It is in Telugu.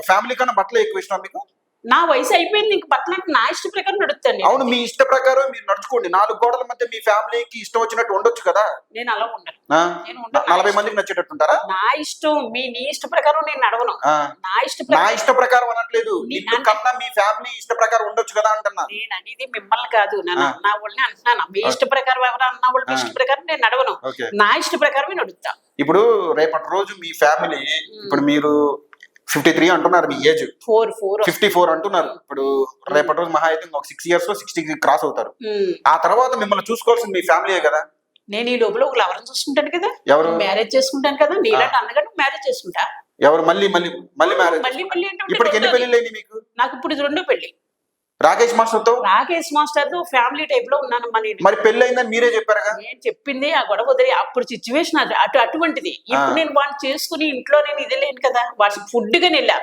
ఫ్యామిలీ కన్నా బట్టలు ఎక్కువ ఇష్టం మీకు? నా వయసు అయిపోయింది ఇంక బట్టలు అంటే నా ఇష్ట ప్రకారం నడుస్తాను నేను. అవును మీ ఇష్ట ప్రకారం మీరు నడుచుకోండి. నాలుగు గోడల మధ్య మీ ఫ్యామిలీకి ఇష్టం వచ్చినట్టు ఉండొచ్చు కదా? నేను అలా ఉండను? నేను. నలభై మందికి నచ్చేటట్టు ఉంటారా నా ఇష్టం మీ నీ ఇష్ట ప్రకారం నేను నడవను. నా ఇష్ట నా ఇష్ట ప్రకారం అనట్లేదు. కన్నా మీ ఫ్యామిలీ ఇష్ట ప్రకారం ఉండొచ్చు కదా అంటున్నా. నేను అనేది మిమ్మల్ని కాదు. అన్నా వాళ్ళని అంటున్నాను. మీ ఇష్ట ప్రకారం ఎవరు అన్నా వాళ్ళు. ఇష్ట ప్రకారం నేను నడవను. నా ఇష్ట ప్రకారమే నడుస్తా ఇప్పుడు రేపటి రోజు మీ ఫ్యామిలీ ఇప్పుడు మీరు ఫిఫ్టీ త్రీ అంటున్నారు మీ age. Four four. Fifty four అంటున్నారు. ఇప్పుడు రేపటి రోజు మహా అయితే ఒక సిక్స్ ఇయర్స్లో సిక్స్టీ క్రాస్ అవుతారు. ఆ తర్వాత మిమ్మల్ని చూసుకోవాల్సింది మీ ఫ్యామిలీయే కదా? నేను ఈ లోపల ఒక లవరం చూసుకుంటాను కదా? ఎవరు? మ్యారేజ్ చేసుకుంటాను కదా? నీలాంటి అందగానే మ్యారేజ్ చేసుకుంటా. ఎవరు? మళ్ళీ మళ్ళీ మళ్ళీ మ్యారేజ్ మళ్ళీ మళ్ళీ అంటే ఇప్పటికి ఎన్ని. పెళ్ళి మీకు? నాకు ఇప్పుడు ఇది రెండో పెళ్ళి రాకేష్ మాస్టర్తో రాకేష్ మాస్టర్తో ఫ్యామిలీ టైప్లో ఉన్నానమ్మా నేను. మరి పెళ్ళి అయిందని మీరే చెప్పారుగా? నేను చెప్పింది ఆ గొడవ వదిలి. అప్పుడు సిచ్యువేషన్ అటు అటువంటిది. ఇప్పుడు నేను వాడిని చేసుకుని ఇంట్లో నేను ఇది లేను కదా. వాడికి ఫుడ్గా వెళ్ళా.